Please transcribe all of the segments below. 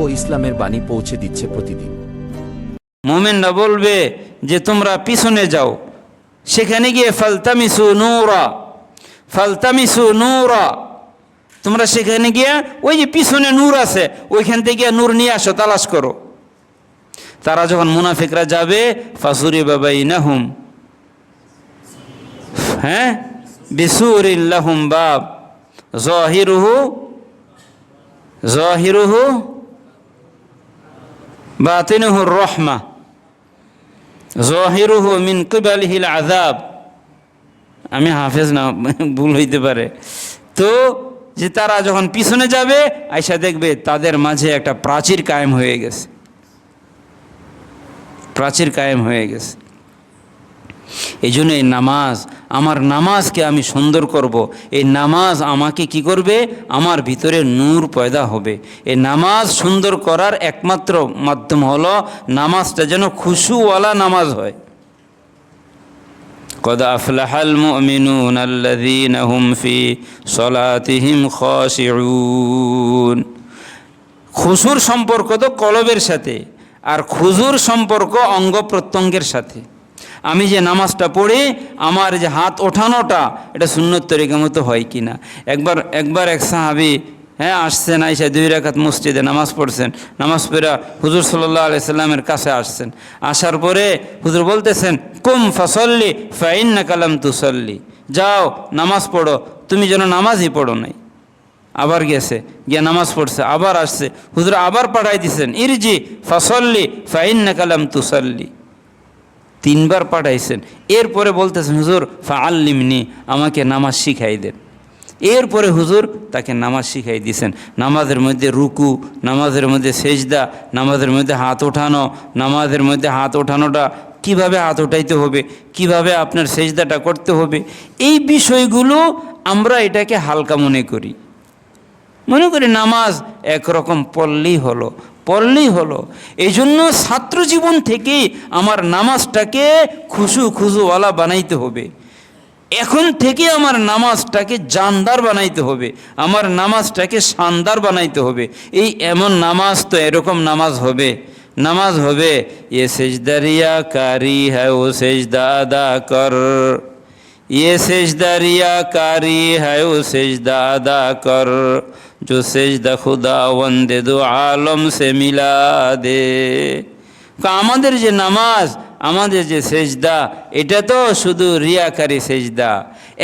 ও ইসলামের বাণী পৌঁছে দিচ্ছে প্রতিদিন। মোমেনরা বলবে যে, তোমরা পিছনে যাও। সেখানে গিয়ে, ফালতামিসু নূরা ফালতামিসু নূরা। তোমরা সেখানে গিয়ে, ওই যে পিছনে নূর আছে, ওইখান থেকে নূর নিয়ে আসো, তালাশ করো। তারা যখন মুনাফিকরা যাবে ফাসুরি বাবাই নাহুম হ্যাঁ? বিসুর বিসুরিল্লাহুম বাব। জহিরুহু? জহিরুহু? বাতিনুহুর রহমা। জহিরুহু মিন কিবালিহিল আযাব। আমি হাফেজ না, ভুল হইতে পারে। তো যে তারা যখন পিছনে যাবে আয়সা দেখবে তাদের মাঝে একটা প্রাচীর কায়েম হয়ে গেছে। প্রাচীর কায়েম হয়ে গেছে। এই জন্য এই নামাজ আমার নামাজকে আমি সুন্দর করব। এই নামাজ আমাকে কি করবে আমার ভিতরে নূর পয়দা হবে এই নামাজ সুন্দর করার একমাত্র মাধ্যম হলো নামাজটা যেন খুশুওয়ালা নামাজ হয় قد أفلح المؤمنون الذين هم في صلاتهم خاشعون খুশুর সম্পর্ক তো কলবের সাথে আর খুজুর সম্পর্ক অঙ্গ প্রত্যঙ্গের সাথে আমি যে নামাজটা পড়ি, আমার যে হাত ওঠানোটা, এটা সুন্নত তরিকা মতো হয় কি না একবার একবার এক সাহাবি হ্যাঁ আসছেন, আইসা দুই রাকাত মসজিদে নামাজ পড়ছেন। নামাজ পড়া হুজুর সাল্লাহ আলি সাল্লামের কাছে আসছেন। আসার পরে হুজুর বলতেছেন, কুম ফসল্লি ফাইন্না কালাম তুসল্লি। যাও, নামাজ পড়ো। তুমি যেন নামাজই পড়ো নাই। আবার গেছে, গিয়ে নামাজ পড়ছে, আবার আসছে। হুজুর আবার পাঠাই দিছেন, ইরজি ফসল্লি ফাইন্না কালাম তুসল্লি। তিনবার পাঠাইছেন। এরপরে বলতেছেন, হুজুর ফা আল্লিমনি আমাকে নামাজ শিখাই দেন। এরপরে হুজুর তাকে নামাজ শিখাই দিয়েছেন নামাজের মধ্যে রুকু, নামাজের মধ্যে সেজদা, নামাজের মধ্যে হাত ওঠানো, নামাজের মধ্যে হাত ওঠানোটা কীভাবে হাত ওঠাইতে হবে, কীভাবে আপনার সেজদাটা করতে হবে, এই বিষয়গুলো আমরা এটাকে হালকা মনে করি। মনে করি নামাজ একরকম পড়লেই হলো। পড়লেই হলো। এই জন্য ছাত্র জীবন থেকেই আমার নামাজটাকে খুশু খুশুওয়ালা বানাইতে হবে। এখন থেকে আমার নামাজটাকে জানদার বানাইতে হবে। আমার নামাজটাকে শানদার বানাইতে হবে। এই এমন নামাজ তো এরকম নামাজ হবে। নামাজ হবে, এ সেজদারিয়া কারি হ্যাঁ ও সেজদা আদা কর। ये सेजदा रिया कारी है वो सेजदा अदा कर जो सेजदा खुदा वंदे दो आलम से मिला दे আমাদের যে নামাজ আমাদের যে সেজদা এটা তো শুধু রিয়াকারী সেজদা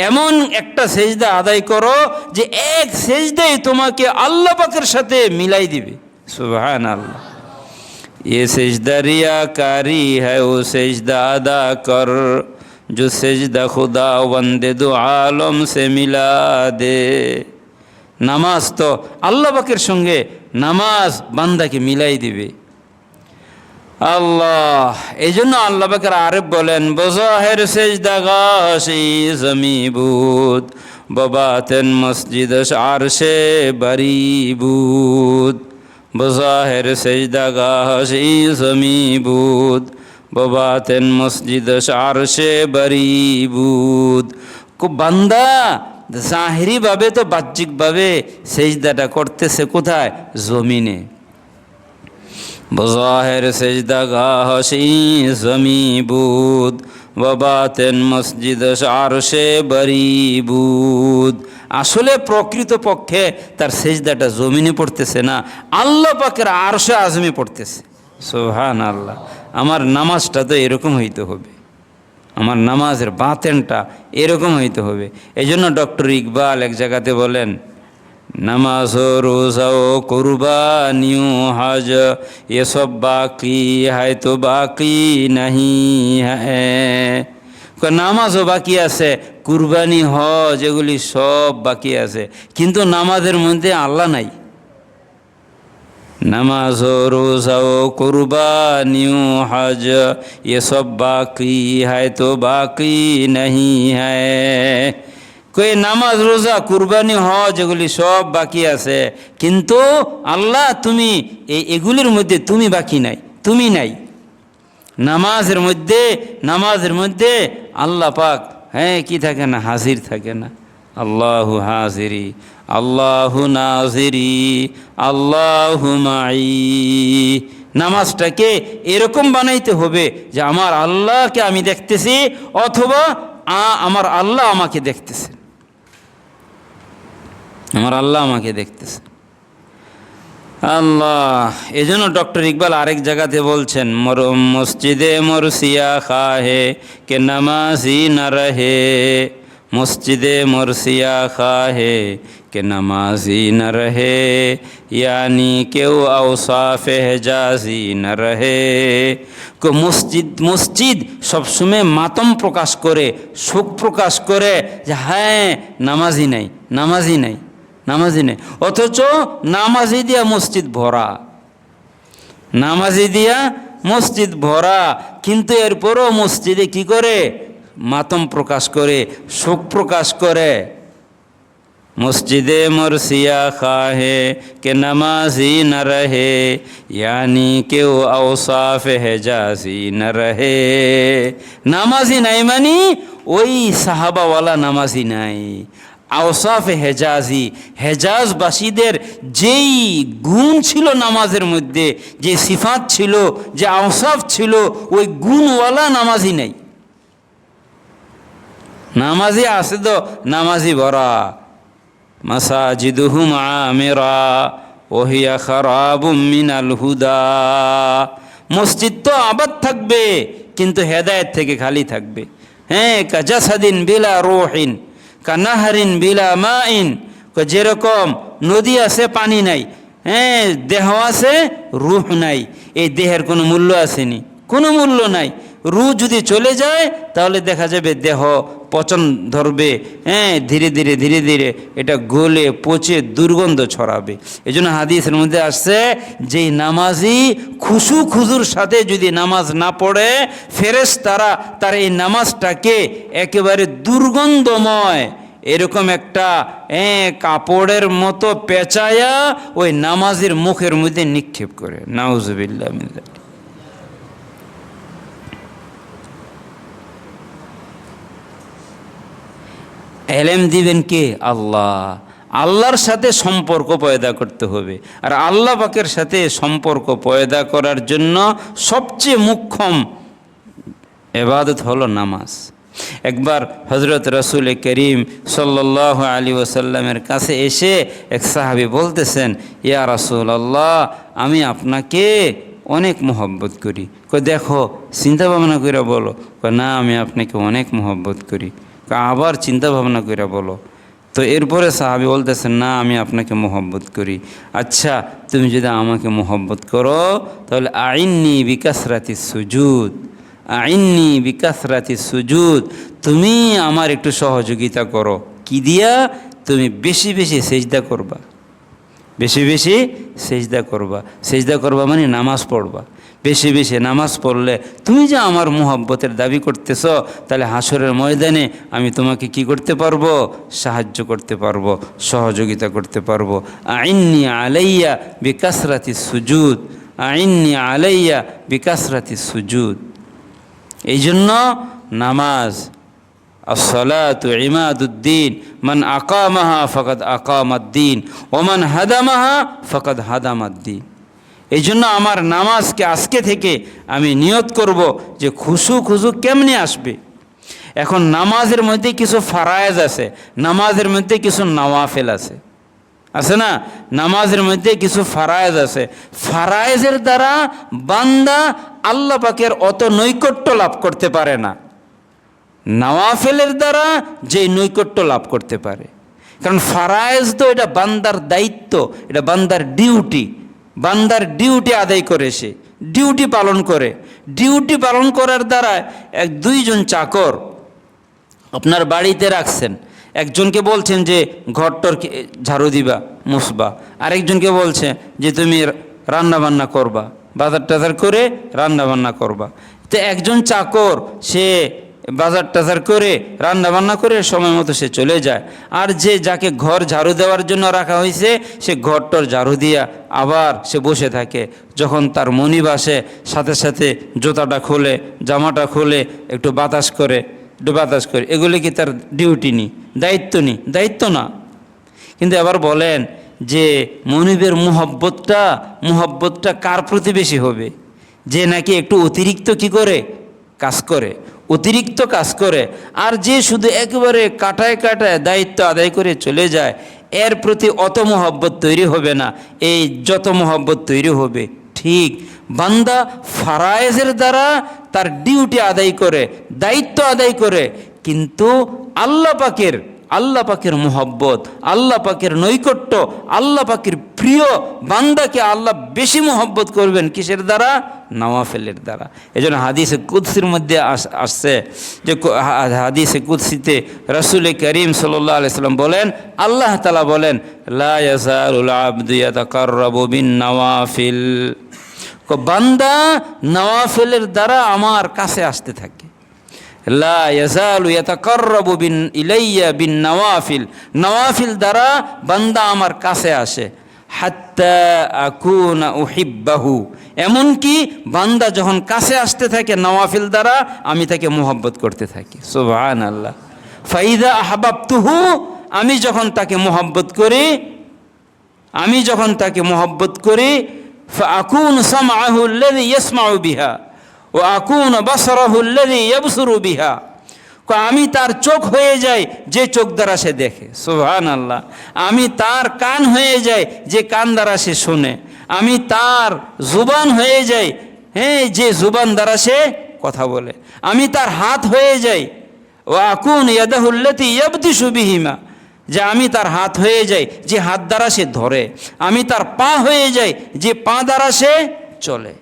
এমন একটা সেজদা আদায় করো যে এক সেজদাই তোমাকে আল্লাহ পাকের সাথে মিলাই দিবে সুবহান আল্লাহ ये सेजदा रियाकारी है वो सेजदा अदा कर जो সেজদা খুদা বন্দে দু আলম সে মিলা দে নামাজ তো আল্লাহ পাকের সঙ্গে নামাজ বান্দাকে মিলাই দিবে আল্লাহ এই জন্য আল্লাহ পাকের আরেফ বলেন, বজাহের সেজদা গাছি জমিবুত ববাতেন মসজিদ আর সে বারিবুত বজাহের সেজদা গাছি জমিবুত ববাতেন মসজিদ আরশে খুব বান্দা, জাহেরিভাবে তো বাহ্যিকভাবে সেজদাটা করতেছে কোথায়? জমিনে। বজাহের সেজদা গাহসি জমিবুদ। বাবাতেন মসজিদ আরশে বরিবুদ। আসলে প্রকৃত পক্ষে তার সেজদাটা জমিনে পড়তেছে না, আল্লাহ পাকের আরশে আজমি পড়তেছে। সোহান আল্লাহ আমার নামাজটা তো এরকম হইতে হবে। আমার নামাজের বাতেনটা এরকম হইতে হবে। এই জন্য ডক্টর ইকবাল এক জায়গাতে বলেন, নামাজ ও রোজা ও কুরবানিও হজ, এসব বাকি হায় তো বাকি নাহি হ্যাঁ। নামাজও বাকি আছে, কুরবানি, হজ, এগুলি সব বাকি আছে। কিন্তু নামাজের মধ্যে আল্লাহ নাই। নামাজ ও রোজা ও কুরবানিও হজ, এসব বাকি হায় তো বাকি নাহি হ্যাঁ। কই নামাজ, রোজা, কুরবানি, হজ, এগুলি সব বাকি আছে। কিন্তু আল্লাহ তুমি এই এগুলির মধ্যে তুমি বাকি নাই, তুমি নাই। নামাজের মধ্যে নামাজের মধ্যে আল্লাহ পাক হ্যাঁ কি থাকে না, হাজির থাকে না। আল্লাহু হাজিরি। আল্লাহু নাজিরি, আল্লাহু মাই নামাজটাকে এরকম বানাইতে হবে যে আমার আল্লাহকে আমি দেখতেছি অথবা আমার আল্লাহ আমাকে দেখতেছে। আমার আল্লাহ আমাকে দেখতেছে। আল্লাহ এই জন্য ডক্টর ইকবাল আরেক জায়গাতে বলছেন, মর, মসজিদে মরসিয়া খাহে, কে নামাজি না রহে। মসজিদে মরসিয়া খাহে নামাজি না রহে ইয়ানি কেউ আউসাফে হেজাজি না রহে কো মসজিদ মসজিদ সবসময় মাতম প্রকাশ করে শোক প্রকাশ করে যে হ্যাঁ নামাজি নাই নামাজি নাই নামাজি নেই অথচ নামাজি দিয়া মসজিদ ভরা নামাজি দিয়া মসজিদ ভরা কিন্তু এরপরও মসজিদে কি করে মাতম প্রকাশ করে শোক প্রকাশ করে মসজিদে মরসিয়া খাহে, কে নামাজি ন রহে, ইয়ানি কেউ আওসাফ হেজাজি ন রহে। নামাজি নাই মানে ওই সাহাবাওয়ালা নামাজি নাই। আওসাফ হেজাজি, হেজাজবাসীদের যেই গুণ ছিল নামাজের মধ্যে, যে সিফাত ছিল, যে আওসাফ ছিল, ওই গুণওয়ালা নামাজি নাই। নামাজি আছে তো, নামাজি ভরা মাসাজিদুহুম আমেরা, ওহিয়া খারাবুম মিনাল হুদা। মসজিদ তো আবাদ থাকবে, কিন্তু হেদায়েত থেকে খালি থাকবে। হ্যাঁ কাজাসাদিন বিলা রোহিন কানাহারিন বিলা মাইন যেরকম নদী আছে, পানি নাই। হ্যাঁ দেহ আছে, রুহ নাই। এই দেহের কোনো মূল্য আসেনি। কোনো মূল্য নাই। রু যদি চলে যায়, তাহলে দেখা যাবে দেহ পচন ধরবে হ্যাঁ ধীরে ধীরে ধীরে ধীরে এটা গলে, পচে দুর্গন্ধ ছড়াবে। এই জন্য হাদিসের মধ্যে আসছে যে নামাজি খুশু খুজুর সাথে যদি নামাজ না পড়ে ফেরেস তারা তার এই নামাজটাকে একেবারে দুর্গন্ধময়, এরকম একটা হ্যাঁ কাপড়ের মতো পেঁচায়া ওই নামাজের মুখের মধ্যে নিক্ষেপ করে। নাউজবিল্লা এলেম দিবেন কে? আল্লাহ। আল্লাহর সাথে সম্পর্ক পয়দা করতে হবে। আর আল্লাহ পাকের সাথে সম্পর্ক পয়দা করার জন্য সবচেয়ে মুখ্যম এবাদত হলো নামাজ। একবার হজরত রসুল করিম সাল্লাহ আলী ওসাল্লামের কাছে এসে এক সাহাবি বলতেছেন, ইয়া রসুল আল্লাহ আমি আপনাকে অনেক মোহব্বত করি। কই দেখো, চিন্তা ভাবনা করে বলো। না, আমি আপনাকে অনেক মোহব্বত করি। আবার চিন্তা ভাবনা করে বলো। তো এরপরে সাহাবি বলতেছেন না, আমি আপনাকে মোহব্বত করি। আচ্ছা তুমি যদি আমাকে মোহব্বত করো, তাহলে আইননি বিকাশরাতি সুজুদ। আইননি বিকাশরাতি সুজুদ, তুমি আমার একটু সহযোগিতা করো। কি দিয়া? তুমি বেশি বেশি সেজদা করবা। বেশি বেশি সেজদা করবা। সেজদা করবা মানে নামাজ পড়বা। বেশি বেশি নামাজ পড়লে তুমি যে আমার মোহব্বতের দাবি করতেছ, তাহলে হাসরের ময়দানে আমি তোমাকে কি করতে পারব? সাহায্য করতে পারব, সহযোগিতা করতে পারব। আইননি আলাইয়া বিকাশরাতি সুজুদ, আইননি আলাইয়া বিকাশরাতি সুজুদ। এই জন্য নামাজ আসলাতু ইমাদুদ্দিন, মান আকামাহা ফকদ আকামাদ্দিন ওমান হাদামাহা ফকদ হাদামাদ্দিন এই জন্য আমার নামাজকে আজকে থেকে আমি নিয়ত করব যে খুশু খুশু কেমনি আসবে? এখন নামাজের মধ্যে কিছু ফারায়েজ আছে, নামাজের মধ্যে কিছু নওয়াফেল আছে। আছে না? নামাজের মধ্যে কিছু ফারায়েজ আছে। ফারায়েজের দ্বারা বান্দা আল্লাহ পাকের অত নৈকট্য লাভ করতে পারে না। নওয়াফেলের দ্বারা যে নৈকট্য লাভ করতে পারে। কারণ ফারায়েজ তো এটা বান্দার দায়িত্ব, এটা বান্দার ডিউটি। বান্দার ডিউটি আদায় করে সে, ডিউটি পালন করে। ডিউটি পালন করার দ্বারা এক দুইজন চাকর আপনার বাড়িতে রাখছেন। একজনকে বলছেন যে, ঘরটর ঝাড়ু দিবা মুসবা আরেকজনকে বলছে যে, তুমি রান্না বান্না করবা বাজার টাজার করে রান্না বান্না করবা। তো একজন চাকর, সে বাজার টাজার করে রান্না বান্না করে সময় মতো সে চলে যায়। আর যে যাকে ঘর ঝাড়ু দেওয়ার জন্য রাখা হয়েছে সে ঘরটর ঝাড়ু দিয়া আবার সে বসে থাকে। যখন তার মনিব আসে, সাথে সাথে জুতাটা খোলে, জামাটা খোলে, একটু বাতাস করে, একটু বাতাস করে। এগুলি কি তার ডিউটি নি? দায়িত্ব নি? দায়িত্ব না। কিন্তু আবার বলেন যে, মনিবের মুহব্বতটা মুহব্বতটা কার প্রতি বেশি হবে? যে নাকি একটু অতিরিক্ত কি করে? কাজ করে। অতিরিক্ত কাজ করে, আর যে শুধু একেবারে কাটায় কাটায় দায়িত্ব আদায় করে চলে যায়, এর প্রতি অত মহব্বত তৈরি হবে না। এই যত মহব্বত তৈরি হবে, ঠিক। বান্দা ফারায়েজের দ্বারা তার ডিউটি আদায় করে, দায়িত্ব আদায় করে, কিন্তু আল্লাহ পাকের আল্লাহ পাকের মোহব্বত, আল্লাহ পাকের নৈকট্য, আল্লাহ পাকের প্রিয় বান্দাকে আল্লাহ বেশি মোহব্বত করবেন কিসের দ্বারা? নওয়াফেলের দ্বারা। এই জন্য হাদিসে কুৎসির মধ্যে আস- আসছে যে হাদিসে কুৎসিতে রসুল করিম সাল্লাহ আলাইসাল্লাম বলেন, আল্লাহ তালা বলেন নওয়াফিল। বান্দা নওয়াফেলের দ্বারা আমার কাছে আসতে থাকে। লা বিন, ইলাইয়া বিন নওয়াফিল। নওয়াফিল দ্বারা বান্দা আমার কাছে আসে। হাত্তা আকুনা উহিব্বাহু। এমনকি বান্দা যখন কাছে আসতে থাকে নওয়াফিল দ্বারা, আমি তাকে মোহব্বত করতে থাকি। সুবহান আল্লাহ ফাইদা আহবাবতুহু, আমি যখন তাকে মোহব্বত করি, আমি যখন তাকে মোহব্বত করি আকুন সামাহু আল্লাযী ইয়াসমাউ বিহা ও আকুন বাসরাহু আল্লাযী ইয়াবসুরু বিহা। আমি তার চোখ হয়ে যাই, যে চোখ দ্বারা সে দেখে। সুবহান আল্লাহ আমি তার কান হয়ে যাই, যে কান দ্বারা সে শোনে। আমি তার জুবান হয়ে যাই হ্যাঁ যে জুবান দ্বারা সে কথা বলে। আমি তার হাত হয়ে যাই ও আকুন ইয়াদাহুল্লাতি ইয়াবতিসু বিহিমা। যে আমি তার হাত হয়ে যাই, যে হাত দ্বারা সে ধরে। আমি তার পা হয়ে যাই, যে পা দ্বারা সে চলে।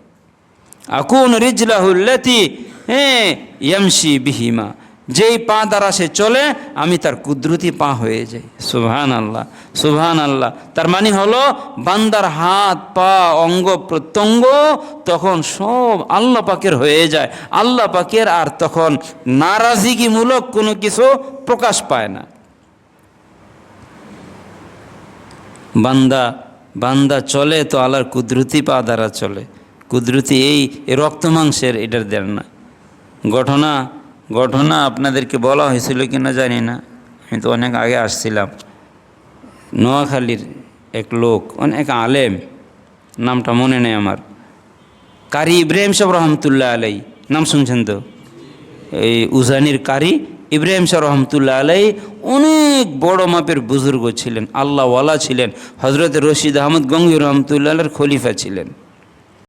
আকুন রিজলাহুল্লাতি হ্যাঁ ইয়ামসি বিহিমা। যেই পা দ্বারা সে চলে, আমি তার কুদরতি পা হয়ে যাই। সুবহান আল্লাহ সুবহান আল্লাহ তার মানে হলো, বান্দার হাত, পা, অঙ্গ, প্রত্যঙ্গ তখন সব আল্লাহ পাকের হয়ে যায়। আল্লাহ পাকের আর তখন নারাজিগিমূলক কোনো কিছু প্রকাশ পায় না। বান্দা বান্দা চলে তো আল্লাহর কুদরতি পা দ্বারা চলে। কুদরতি এই রক্ত মাংসের এটার দেন না। ঘটনা ঘটনা আপনাদেরকে বলা হয়েছিল কি না জানি না। আমি তো অনেক আগে আসছিলাম। নোয়াখালীর এক লোক, অনেক আলেম, নামটা মনে নেই আমার। কারি ইব্রাহিম সাহেব রহমতুল্লাহ আলাই, নাম শুনছেন তো? এই উজানির কারি ইব্রাহিম শাহ রহমতুল্লাহ আলাই অনেক বড় মাপের বুজুর্গ ছিলেন, আল্লাহওয়ালা ছিলেন হজরত রশিদ আহমদ গঙ্গি রহমতুল্লাহ খলিফা ছিলেন।